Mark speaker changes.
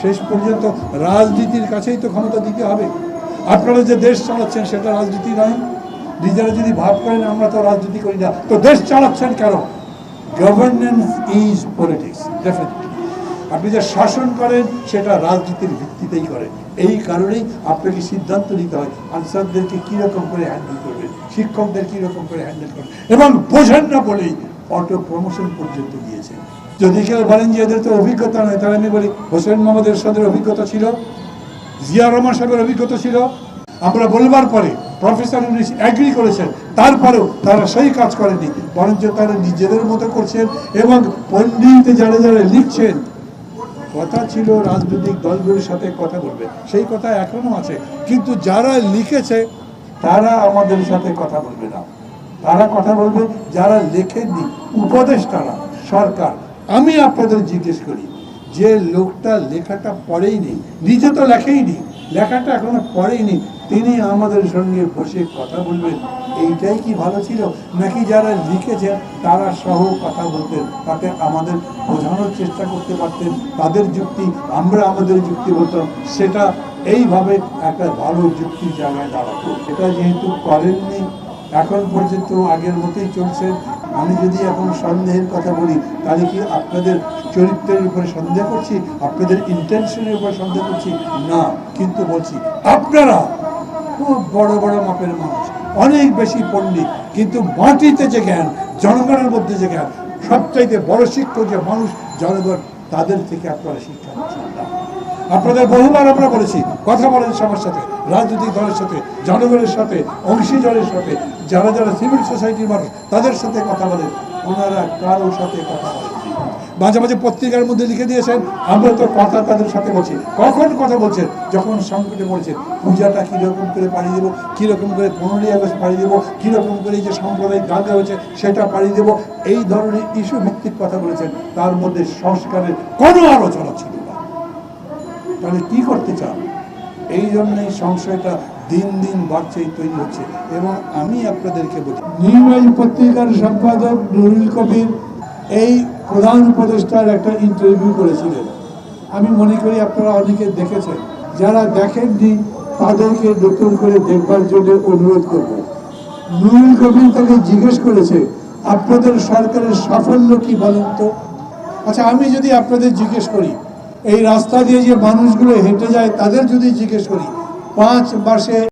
Speaker 1: শেষ পর্যন্ত রাজনীতির কাছেই তো ক্ষমতা দিতে হবে। আপনারা যে দেশ চালাচ্ছেন সেটা রাজনীতি নয়। নিজেরা যদি ভাব করেন, আমরা তো রাজনীতি করি না। তো দেশ চালাচ্ছেন কেন? গভর্নেন্স ইজ পলিটিক্স ডেফিনেটলি আপনি যে শাসন করেন, সেটা রাজনীতির ভিত্তিতেই করেন। এই কারণেই আপনাকে সিদ্ধান্ত নিতে হয়, আনসারদেরকে কীরকম করে হ্যান্ডেল করবেন, শিক্ষকদের কীরকম করে হ্যান্ডেল করবেন। এবং বোঝেন না বলেই অটো প্রমোশন পর্যন্ত দিয়েছে যদি কেউ বলেন যে এদের তো অভিজ্ঞতা নয় তাহলে আমি বলি হোসেন মোহাম্মদ এরশাদের অভিজ্ঞতা ছিল, জিয়া রহমান সাহেবের অভিজ্ঞতা ছিল। আমরা বলবার পরে প্রফেসর ইউনিস অ্যাগ্রি করেছেন, তারপরেও তারা সেই কাজ করেনি, বরঞ্চ তারা নিজেদের মতো করছেন এবং পণ্ডিত যারা যারা লিখছেন, কথা ছিল রাজনৈতিক দলগুলির সাথে কথা বলবে, সেই কথা এখনও আছে। কিন্তু যারা লিখেছে, তারা আমাদের সাথে কথা বলবে না। তারা কথা বলবে, যারা লেখেননি, উপদেষ্টারা, সরকার। আমি আপনাদের জিজ্ঞেস করি, যে লোকটা লেখাটা পড়েই পড়েইনি, নিজে তো লেখেইনি, লেখাটা এখনও পড়েইনি, তিনি আমাদের সঙ্গে বসে কথা বলবেন, এইটাই কি ভালো ছিল? নাকি যারা লিখেছেন, তারা সহ কথা বলতেন, তাতে আমাদের বোঝানোর চেষ্টা করতে পারতেন, তাদের যুক্তি, আমরা আমাদের যুক্তি বলতাম সেটা এইভাবে একটা ভালো যুক্তির জায়গায় দাঁড়াতো। এটা যেহেতু করেননি এখন পর্যন্ত আগের মতোই চলছে। আমি যদি এখন সন্দেহের কথা বলি, তাহলে কি আপনাদের চরিত্রের উপরে সন্দেহ করছি? আপনাদের ইন্টেনশনের উপরে সন্দেহ করছি? না, কিন্তু বলছি, আপনারা খুব বড় বড় মাপের মানুষ, অনেক বেশি পণ্ডিত, কিন্তু মাটিতে যে জ্ঞান, জনগণের মধ্যে যে জ্ঞান, সবচাইতে বড় শিক্ষক যে মানুষ, জনগণ, তাদের থেকে আপনারা শিক্ষা নিচ্ছেন আপনাদের বহুবার আমরা বলেছি, কথা বলেন সবার সাথে, রাজনৈতিক দলের সাথে, জনগণের সাথে অংশীজনের সাথে, যারা যারা সিভিল সোসাইটির মানুষ, তাদের সাথে কথা বলেন, ওনারা কারোর সাথে কথা বলেন মাঝে মাঝে পত্রিকার মধ্যে লিখে দিয়েছেন, আমরা তো কথা তাদের সাথে বলছি। কখন কথা বলছেন? যখন সংকটে পড়েছেন, পূজাটা কীরকম করে পাড়ি দেবো, কীরকম করে পনেরোই আগস্ট পাড়ি দেবো, কীরকম করে যে সাম্প্রদায়িক গাঁজা হয়েছে, সেটা পাড়ি দেবো, এই ধরনের ইস্যু ভিত্তিক কথা বলেছেন, তার মধ্যে সংস্কারের কোনো আলোচনা ছিল না। তাহলে কি করতে চান এই জন্যই সংশয়টা দিন দিন বাড়ছেই, তৈরি হচ্ছে। এবং আমি আপনাদেরকে বলি নিউজ পত্রিকার সম্পাদক নুরুল কবির এই প্রধান উপদেষ্টার একটা ইন্টারভিউ করেছিলেন। আমি মনে করি আপনারা অনেকে দেখেছেন, যারা দেখেননি তাদেরকে নতুন করে দেখবার জন্য অনুরোধ করব। নুরুল কবির তাকে জিজ্ঞেস করেছে, আপনাদের সরকারের সাফল্য কি বলেন তো? আচ্ছা আমি যদি আপনাদের জিজ্ঞেস করি এই রাস্তা দিয়ে যে মানুষগুলো হেঁটে যায় তাদের যদি জিজ্ঞেস করি পাঁচ মাসে